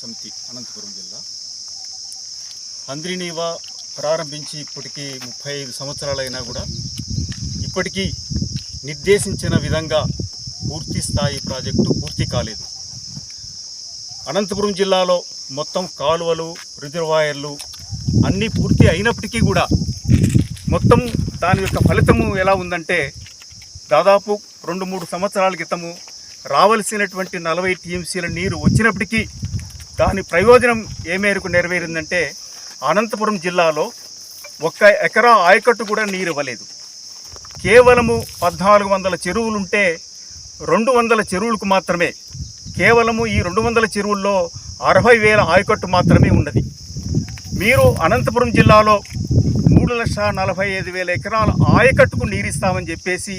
సమితి అనంతపురం జిల్లా. హంద్రినీవా ప్రారంభించి ఇప్పటికీ ముప్పై ఐదు సంవత్సరాలైనా కూడా ఇప్పటికీ నిర్దేశించిన విధంగా పూర్తి స్థాయి ప్రాజెక్టు పూర్తి కాలేదు. అనంతపురం జిల్లాలో మొత్తం కాలువలు రిజర్వాయర్లు అన్నీ పూర్తి అయినప్పటికీ కూడా మొత్తం దాని యొక్క ఫలితము ఎలా ఉందంటే దాదాపు రెండు మూడు సంవత్సరాల క్రితము రావలసినటువంటి నలభై టీఎంసీల నీరు వచ్చినప్పటికీ దాని ప్రయోజనం ఏ మేరకు నెరవేరిందంటే అనంతపురం జిల్లాలో ఒక్క ఎకరా ఆయకట్టు కూడా నీరు ఇవ్వలేదు. కేవలము పద్నాలుగు వందల చెరువులుంటే రెండు వందల చెరువులకు మాత్రమే కేవలము ఈ రెండు వందల చెరువుల్లో అరవై వేల ఆయకట్టు మాత్రమే ఉన్నది. మీరు అనంతపురం జిల్లాలో మూడు లక్షల నలభై ఐదు వేల ఎకరాల ఆయకట్టుకు నీరిస్తామని చెప్పేసి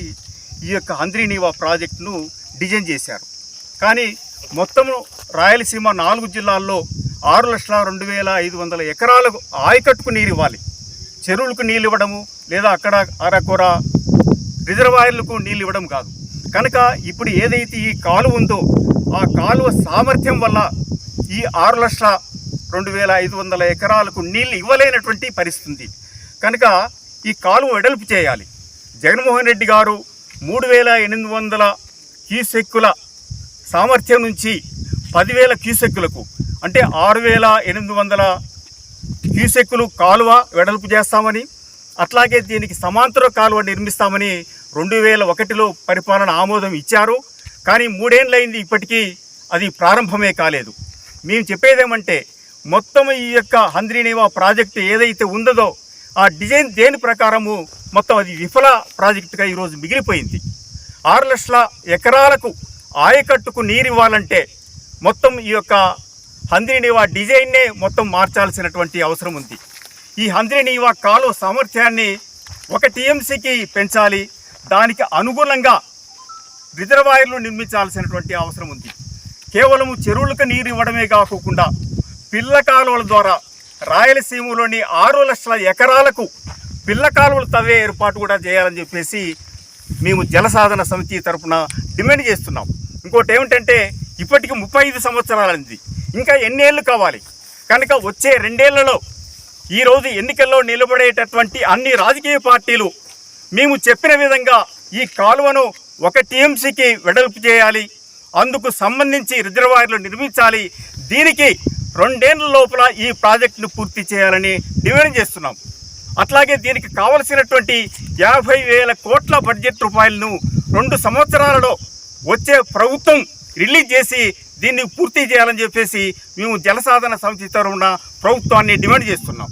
ఈ యొక్క అంద్రీనీవా ప్రాజెక్టును డిజైన్ చేశారు. కానీ మొత్తము రాయలసీమ నాలుగు జిల్లాల్లో ఆరు లక్షల రెండు వేల ఐదు వందల ఎకరాలకు ఆయకట్టుకు నీరు ఇవ్వాలి చెరువులకు నీళ్ళు ఇవ్వడము లేదా అక్కడ అరకొర రిజర్వాయర్లకు నీళ్ళు ఇవ్వడం కాదు. కనుక ఇప్పుడు ఏదైతే ఈ కాలువ ఉందో ఆ కాలువ సామర్థ్యం వల్ల ఈ ఆరు లక్షల రెండు వేల ఐదు వందల ఎకరాలకు నీళ్ళు ఇవ్వలేనటువంటి పరిస్థితి. కనుక ఈ కాలువ వెడల్పు చేయాలి. జగన్మోహన్ రెడ్డి గారు మూడు వేల ఎనిమిది వందల క్యూసెక్కుల సామర్థ్యం నుంచి పదివేల క్యూసెక్కులకు అంటే ఆరు వేల ఎనిమిది వందల క్యూసెక్కులు కాలువ వెడల్పు చేస్తామని అట్లాగే దీనికి సమాంతర కాలువ నిర్మిస్తామని రెండు వేల ఒకటిలో పరిపాలన ఆమోదం ఇచ్చారు. కానీ మూడేళ్ళైంది ఇప్పటికీ అది ప్రారంభమే కాలేదు. మేము చెప్పేదేమంటే మొత్తం ఈ యొక్క హంద్రీనేవా ప్రాజెక్టు ఏదైతే ఉందో ఆ డిజైన్ దేని ప్రకారము మొత్తం అది విఫల ప్రాజెక్టుగా ఈరోజు మిగిలిపోయింది. ఆరు లక్షల ఎకరాలకు ఆయకట్టుకు నీరు ఇవ్వాలంటే మొత్తం ఈ యొక్క హంద్రీనీవా డిజైన్నే మొత్తం మార్చాల్సినటువంటి అవసరం ఉంది. ఈ హంద్రీనీవా కాలువ సామర్థ్యాన్ని ఒక టీఎంసీకి పెంచాలి. దానికి అనుగుణంగా రిజర్వాయర్లు నిర్మించాల్సినటువంటి అవసరం ఉంది. కేవలం చెరువులకు నీరు ఇవ్వడమే కాకుండా పిల్ల కాలువల ద్వారా రాయలసీమలోని ఆరు లక్షల ఎకరాలకు పిల్ల కాలువలు తవ్వే ఏర్పాటు కూడా చేయాలని చెప్పేసి మేము జలసాధన సమితి తరపున డిమాండ్ చేస్తున్నాం. ఇంకోటి ఏమిటంటే ఇప్పటికి ముప్పై ఐదు సంవత్సరాలైంది. ఇంకా ఎన్నేళ్ళు కావాలి? కనుక వచ్చే రెండేళ్ళలో ఈరోజు ఎన్నికల్లో నిలబడేటటువంటి అన్ని రాజకీయ పార్టీలు మేము చెప్పిన విధంగా ఈ కాలువను ఒక టీఎంసీకి వెడల్పు చేయాలి. అందుకు సంబంధించి రిజర్వాయర్లు నిర్మించాలి. దీనికి రెండేళ్ళ లోపల ఈ ప్రాజెక్టును పూర్తి చేయాలని డిమాండ్ చేస్తున్నాం. అట్లాగే దీనికి కావలసినటువంటి యాభై వేల కోట్ల బడ్జెట్ రూపాయలను రెండు సంవత్సరాలలో వచ్చే ప్రభుత్వం రిలీజ్ చేసి దీన్ని పూర్తి చేయాలని చెప్పేసి మేము జలసాధన సమితి తరఫున ప్రభుత్వాన్ని డిమాండ్ చేస్తున్నాం.